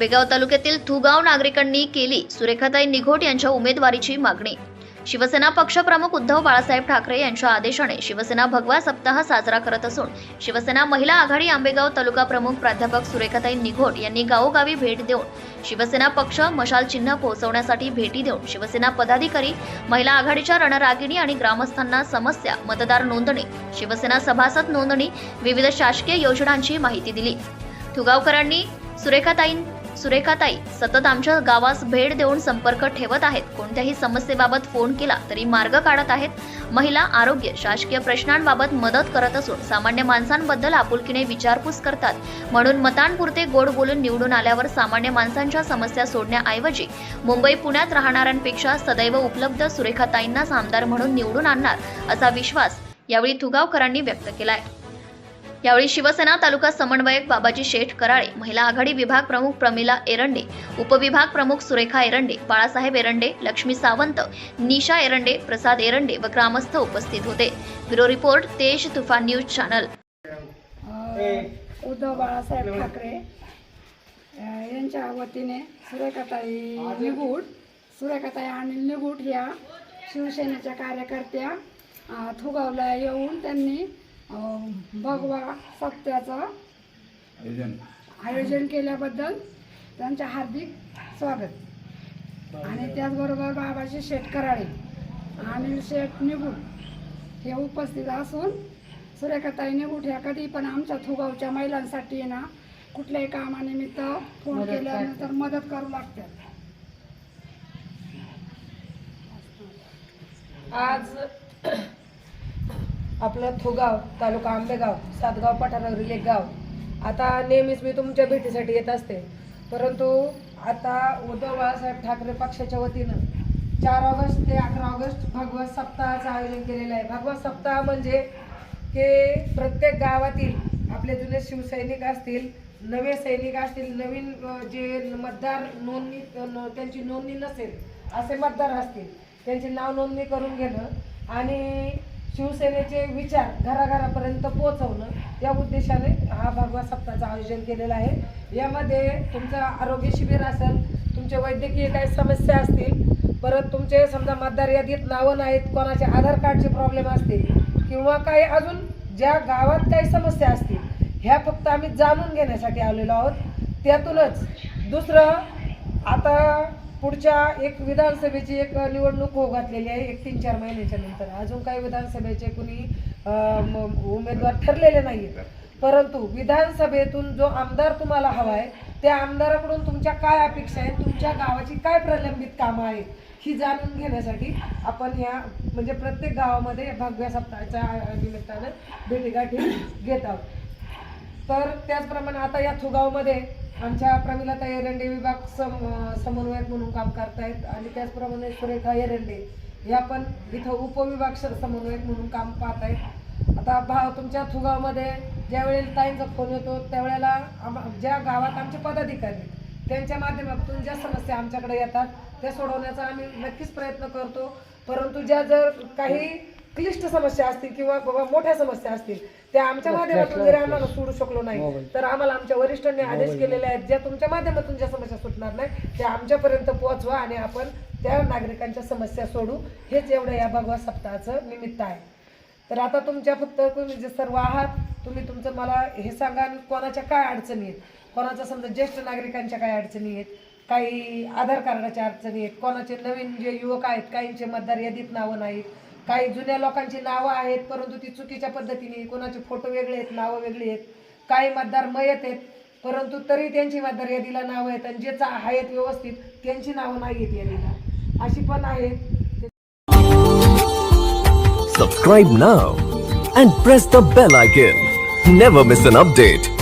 आंबेगाव तालुक्यातील थुगाव नागरिकांनी केली सुरेखाताई निघोट यांच्या उमेदवारीची मागणी. शिवसेना पक्षप्रमुख उद्धव बाळासाहेब ठाकरे यांच्या आदेशाने शिवसेना भगवा सप्ताह साजरा करत असून शिवसेना महिला आघाडी आंबेगाव तालुका प्रमुख प्राध्यापक सुरेखाताई निघोट यांनी गावोगावी भेट देऊन शिवसेना पक्ष मशाल चिन्ह पोहोचवण्यासाठी भेटी देऊन शिवसेना पदाधिकारी महिला आघाडीच्या रणरागिणी आणि ग्रामस्थांना समस्या मतदार नोंदणी शिवसेना सभासद नोंदणी विविध शासकीय योजनांची माहिती दिली. थुगावकरांनी सुरेखाताईं सुरेखाताई सतत आमच्या गावास भेट देऊन संपर्क ठेवत आहेत. कोणत्याही समस्येबाबत फोन केला तरी मार्ग काढत आहेत. महिला आरोग्य शासकीय प्रश्नांबाबत मदत करत असून सामान्य माणसांबद्दल आपुलकीने विचारपूस करतात. म्हणून मतांपुरते गोड बोलून निवडून आल्यावर सामान्य माणसांच्या समस्या सोडण्याऐवजी मुंबई पुण्यात राहणाऱ्यांपेक्षा सदैव उपलब्ध सुरेखाताईंनाच आमदार म्हणून निवडून आणणार असा विश्वास यावेळी थुगावकरांनी व्यक्त केलाय. यावेळी शिवसेना तालुका समन्वयक बाबाजी शेठ कराळे महिला आघाडी विभाग प्रमुख प्रमिला एरंडे उपविभाग प्रमुख सुरेखा एरंडे बाळासाहेब एरंडे लक्ष्मी सावंत निशा एरंडे प्रसाद एरंडे व ग्रामस्थ उपस्थित होते. Bureau report Tej Toofan news channel. Uddhav Balasaheb Thackeray यांच्या वतीने सुरेखाताई निगूट सुरेखाताई आणि निगूट या शिवसेनेच्या कार्यकर्त्या थुगावला येऊन त्यांनी भगवा सप्त्याचं आयोजन. केल्याबद्दल त्यांचे हार्दिक स्वागत. आणि त्याचबरोबर बाबाजी शेठ कराळे आणि शेठ निगूट हे उपस्थित असून सुरेखाताई निगुठ ह्या कधी पण आमच्या थुगावच्या महिलांसाठी ना कुठल्याही कामानिमित्त फोन केल्यानंतर मदत करू लागतात आज आपलं थोगाव तालुका आंबेगाव सातगाव पठारावरील एक गाव. आता नेहमीच मी तुमच्या भेटीसाठी येत असते. परंतु आता उद्धव बाळासाहेब ठाकरे पक्षाच्या वतीनं चार ऑगस्ट ते अकरा ऑगस्ट भगवत सप्ताहाचं आयोजन केलेलं आहे. भगवत सप्ताह म्हणजे की प्रत्येक गावातील आपले जुने शिवसैनिक असतील नवे सैनिक असतील नवीन जे मतदार नोंदणी न- त्यांची नोंदणी नसेल असे मतदार असतील. त्यांची नाव नोंदणी करून घेणं आणि शिवसेनेचे विचार घराघरापर्यंत पोहोचवणं या उद्देशाने हा भगवा सप्ताहाचं आयोजन केलेलं आहे. यामध्ये तुमचं आरोग्य शिबिर असेल तुमचे वैद्यकीय काही समस्या असतील परत तुमचे समजा मतदार यादीत नावं नाहीत कोणाचे आधार कार्डचे प्रॉब्लेम असतील किंवा काही अजून ज्या गावात काही समस्या असतील ह्या फक्त आम्ही जाणून घेण्यासाठी आलेलो आहोत. त्यातूनच दुसरं आता पुढच्या एक विधानसभेची एक निवडणूक होऊ घातलेली आहे एक तीन चार महिन्याच्या नंतर. अजून काही विधानसभेचे कुणी म- उमेदवार ठरलेले नाही परंतु विधानसभेतून जो आमदार तुम्हाला हवा आहे त्या आमदाराकडून तुमच्या काय अपेक्षा आहेत तुमच्या गावाची काय प्रलंबित कामं आहेत ही जाणून घेण्यासाठी आपण या म्हणजे प्रत्येक गावामध्ये भगव्या सप्ताहाच्या निमित्तानं भेटीगाठी घेत आहोत. तर त्याचप्रमाणे आता या थुगावमध्ये आमच्या प्रमिलाता एरंडे विभाग सम समन्वयक म्हणून काम करतायत. आणि त्याचप्रमाणे सुरेखा एरंडे या पण इथं उपविभाग समन्वयक म्हणून काम पाहत आहेत आता भा तुमच्या थुगावमध्ये ज्यावेळेला ताईंचा फोन येतो त्यावेळेला आम ज्या गावात आमचे पदाधिकारी आहेत, त्यांच्या माध्यमातून ज्या समस्या आमच्याकडे येतात त्या सोडवण्याचा आम्ही नक्कीच प्रयत्न करतो. परंतु ज्या जर काही क्लिष्ट समस्या असतील किंवा बाबा मोठ्या समस्या असतील त्या आमच्या माध्यमातून जरी आम्हाला सोडू शकलो नाही. तर आम्हाला आमच्या वरिष्ठांनी आदेश केलेले आहेत ज्या तुमच्या माध्यमातून ज्या समस्या सुटणार नाही त्या आमच्यापर्यंत पोहोचवा आणि आपण त्या नागरिकांच्या समस्या सोडू. हेच एवढं या भगवा सप्ताहाचं निमित्त आहे. तर आता तुमच्या फक्त तुम्ही जे सर्व आहात तुम्ही तुमचं मला हे सांगा कोणाच्या काय अडचणी आहेत? कोणाच्या समजा ज्येष्ठ नागरिकांच्या काय अडचणी आहेत? काही आधार कार्डाच्या अडचणी आहेत? कोणाचे नवीन जे युवक आहेत काहींचे मतदार यादीत नावं नाहीत? काही जुन्या लोकांची नावं आहेत परंतु ती चुकीच्या पद्धतीने कोणाचे फोटो वेगळे आहेत नावं वेगळी आहेत काही मतदार मयत आहेत परंतु तरी त्यांची मतदार यादीला नावं आहेत आणि जे चा- आहेत व्यवस्थित त्यांची नावं नाही आहेत यादीला अशी पण आहेत Subscribe now and press the bell icon. Never miss an update.